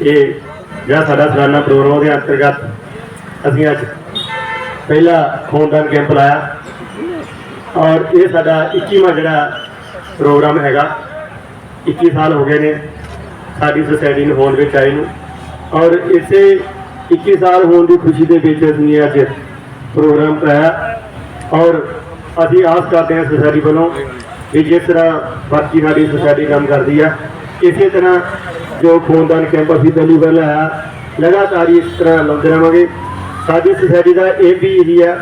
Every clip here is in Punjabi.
ਇਹ ਜਿਹੜਾ ਸਾਡਾ ਸਾਲਾਨਾ ਪ੍ਰੋਗਰਾਮ ਉਹਦੇ ਅੰਤਰਗਤ ਅਸੀਂ ਅੱਜ ਪਹਿਲਾ ਖੂਨਦਾਨ ਕੈਂਪ ਲਾਇਆ ਔਰ ਇਹ ਸਾਡਾ 21ਵਾਂ ਜਿਹੜਾ ਪ੍ਰੋਗਰਾਮ ਹੈਗਾ 21 ਸਾਲ ਹੋ ਗਏ ਨੇ ਸਾਡੀ ਸੋਸਾਇਟੀ ਨੂੰ ਹੋਂਦ ਵਿੱਚ ਆਏ ਨੂੰ ਔਰ ਇਸੇ 21 ਸਾਲ ਹੋਣ ਦੀ ਖੁਸ਼ੀ ਦੇ ਵਿੱਚ ਅਸੀਂ ਅੱਜ ਪ੍ਰੋਗਰਾਮ ਕਰਾਇਆ ਔਰ ਅਸੀਂ ਆਸ ਕਰਦੇ ਹਾਂ ਸੋਸਾਇਟੀ ਵੱਲੋਂ ਕਿ ਜਿਸ ਤਰ੍ਹਾਂ ਬਾਕੀ ਸਾਡੀ ਸੋਸਾਇਟੀ ਕੰਮ ਕਰਦੀ ਆ, ਇਸੇ ਤਰ੍ਹਾਂ ਜੋ ਖੂਨਦਾਨ ਕੈਂਪ ਅਸੀਂ ਪਹਿਲੀ ਵਾਰ ਲਾਇਆ ਲਗਾਤਾਰ ਇਸ ਤਰ੍ਹਾਂ ਲਾਉਂਦੇ ਰਹਾਂਗੇ। ਸਾਡੀ ਸੁਸਾਇਟੀ ਦਾ ਇਹ ਵੀ ਇਹੀ ਆ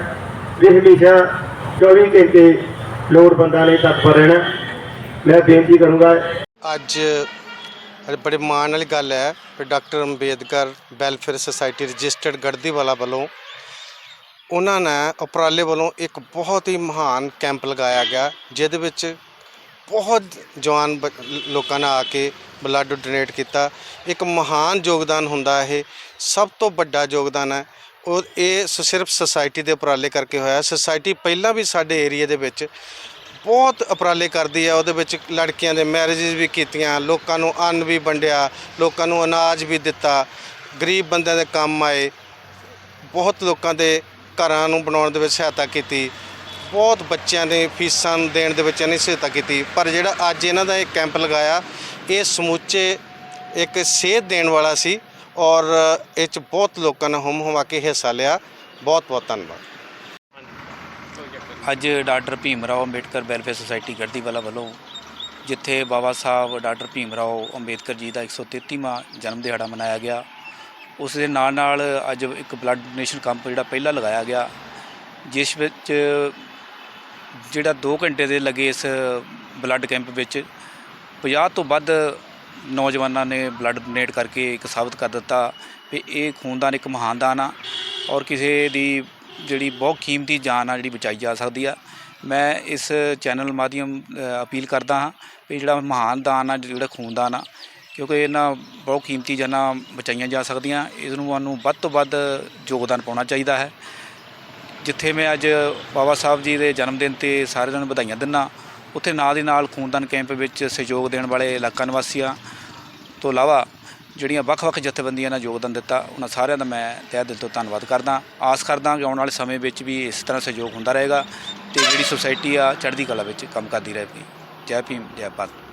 ਕਿ ਹਮੇਸ਼ਾ 24 ਘੰਟੇ ਲੋੜਵੰਦਾਂ ਲਈ ਤਤਪਰ ਰਹਿਣਾ। ਮੈਂ ਬੇਨਤੀ ਕਰੂੰਗਾ, ਅੱਜ ਬੜੇ ਮਾਣ ਵਾਲੀ ਗੱਲ ਹੈ ਕਿ doctor Ambedkar welfare society registered Garhdiwala ਵੱਲੋਂ ਉਹਨਾਂ ਨੇ ਉਪਰਾਲੇ ਵੱਲੋਂ ਇੱਕ ਬਹੁਤ ਹੀ ਮਹਾਨ ਕੈਂਪ ਲਗਾਇਆ ਗਿਆ, ਜਿਹਦੇ ਵਿੱਚ ਬਹੁਤ ਜਵਾਨ ਬ- ਲੋਕਾਂ ਨੇ ਆ ਕੇ ਬਲੱਡ ਡੋਨੇਟ ਕੀਤਾ। ਇੱਕ ਮਹਾਨ ਯੋਗਦਾਨ ਹੁੰਦਾ ਇਹ, ਸਭ ਤੋਂ ਵੱਡਾ ਯੋਗਦਾਨ ਹੈ। ਉਹ, ਇਹ ਸ- ਸਿਰਫ ਸੁਸਾਇਟੀ ਦੇ ਉਪਰਾਲੇ ਕਰਕੇ ਹੋਇਆ। ਸੁਸਾਇਟੀ ਪਹਿਲਾਂ ਵੀ ਸਾਡੇ ਏਰੀਆ ਦੇ ਵਿੱਚ ਬਹੁਤ ਉਪਰਾਲੇ ਕਰਦੀ ਹੈ। ਉਹਦੇ ਵਿੱਚ ਲੜਕੀਆਂ ਦੇ ਮੈਰਿਜਸ ਵੀ ਕੀਤੀਆਂ, ਲੋਕਾਂ ਨੂੰ ਅੰਨ ਵੀ ਵੰਡਿਆ, ਲੋਕਾਂ ਨੂੰ ਅਨਾਜ ਵੀ ਦਿੱਤਾ। ਗਰੀਬ ਬੰਦਿਆਂ ਦੇ ਕੰਮ ਆਏ। ਬਹੁਤ ਲੋਕਾਂ ਦੇ ਘਰਾਂ ਨੂੰ ਬਣਾਉਣ ਦੇ ਵਿੱਚ ਸਹਾਇਤਾ ਕੀਤੀ। ਬਹੁਤ ਬੱਚਿਆਂ ਦੇ ਫੀਸਾਂ ਦੇਣ ਦੇ ਵਿੱਚ ਇਹਨੇ ਸਹਾਇਤਾ ਕੀਤੀ। ਪਰ ਜਿਹੜਾ ਅੱਜ ਇਹਨਾਂ ਦਾ ਇਹ ਕੈਂਪ ਲਗਾਇਆ, ਇਹ ਸਮੁੱਚੇ ਇੱਕ ਸੇਧ ਦੇਣ ਵਾਲਾ ਸੀ ਔਰ ਇਹ ਚ ਬਹੁਤ ਲੋਕਾਂ ਨੇ ਹੁਮ ਹੁਮਾ ਕੇ ਹਿੱਸਾ ਲਿਆ। ਬਹੁਤ ਬਹੁਤ ਧੰਨਵਾਦ। ਅੱਜ doctor Bhim Rao Ambedkar welfare society Garhdiwala ਵੱਲੋਂ ਜਿੱਥੇ ਬਾਬਾ ਸਾਹਿਬ ਡਾਕਟਰ ਭੀਮ ਰਾਓ ਅੰਬੇਦਕਰ ਜੀ ਦਾ 133ਵਾਂ ਜਨਮ ਦਿਹਾੜਾ ਮਨਾਇਆ ਗਿਆ। ਉਸ ਦੇ ਨਾਲ ਨਾਲ ਅੱਜ ਇੱਕ ਬਲੱਡ ਡੋਨੇਸ਼ਨ ਕੈਂਪ ਜਿਹੜਾ ਪਹਿਲਾ ਲਗਾਇਆ ਗਿਆ, ਜਿਸ ਵਿੱਚ ਜਿਹੜਾ 2 ਘੰਟੇ ਦੇ ਲੱਗੇ ਇਸ ਬਲੱਡ ਕੈਂਪ ਵਿੱਚ 50 ਤੋਂ ਵੱਧ ਨੌਜਵਾਨਾਂ ਨੇ ਬਲੱਡ ਡੋਨੇਟ ਕਰਕੇ ਇੱਕ ਸਾਬਤ ਕਰ ਦਿੱਤਾ ਵੀ ਇਹ ਖੂਨਦਾਨ ਇੱਕ ਮਹਾਨ ਦਾਨ ਆ ਔਰ ਕਿਸੇ ਦੀ ਜਿਹੜੀ ਬਹੁਤ ਕੀਮਤੀ ਜਾਨ ਆ ਜਿਹੜੀ ਬਚਾਈ ਜਾ ਸਕਦੀ ਆ। ਮੈਂ ਇਸ ਚੈਨਲ ਮਾਧਿਅਮ ਅਪੀਲ ਕਰਦਾ ਹਾਂ ਵੀ ਜਿਹੜਾ ਮਹਾਨ ਦਾਨ ਆ, ਜਿਹੜਾ ਖੂਨਦਾਨ ਆ, ਕਿਉਂਕਿ ਇਹਨਾਂ ਬਹੁਤ ਕੀਮਤੀ ਜਾਨਾਂ ਬਚਾਈਆਂ ਜਾ ਸਕਦੀਆਂ। ਇਸ ਨੂੰ ਸਾਨੂੰ ਵੱਧ ਤੋਂ ਵੱਧ ਯੋਗਦਾਨ ਪਾਉਣਾ ਚਾਹੀਦਾ ਹੈ। ਜਿੱਥੇ ਮੈਂ ਅੱਜ ਬਾਬਾ ਸਾਹਿਬ ਜੀ ਦੇ ਜਨਮ ਦਿਨ ਤੇ ਸਾਰਿਆਂ ਨੂੰ ਵਧਾਈਆਂ ਦਿੰਦਾ ਉੱਥੇ ਨਾਲ ਦੀ ਨਾਲ ਖੂਨਦਾਨ ਕੈਂਪ ਵਿੱਚ ਸਹਿਯੋਗ ਦੇਣ ਵਾਲੇ ਇਲਾਕਾ ਨਿਵਾਸੀਆਂ ਤੋਂ ਇਲਾਵਾ ਜਿਹੜੀਆਂ ਵੱਖ-ਵੱਖ ਜਥੇਬੰਦੀਆਂ ਨੇ ਯੋਗਦਾਨ ਦਿੱਤਾ, ਉਹਨਾਂ ਸਾਰਿਆਂ ਦਾ ਮੈਂ ਤਹਿ ਦਿਲ ਤੋਂ ਧੰਨਵਾਦ ਕਰਦਾ। ਆਸ ਕਰਦਾ ਕਿ ਆਉਣ ਵਾਲੇ ਸਮੇਂ ਵਿੱਚ ਵੀ ਇਸ ਤਰ੍ਹਾਂ ਸਹਿਯੋਗ ਹੁੰਦਾ ਰਹੇਗਾ ਤੇ ਜਿਹੜੀ ਸੁਸਾਇਟੀ ਆ ਚੜ੍ਹਦੀ ਕਲਾ ਵਿੱਚ ਕੰਮ ਕਰਦੀ ਰਹੇਗੀ। ਜੈ ਭੀਮ, ਜੈ ਭਾਰਤ।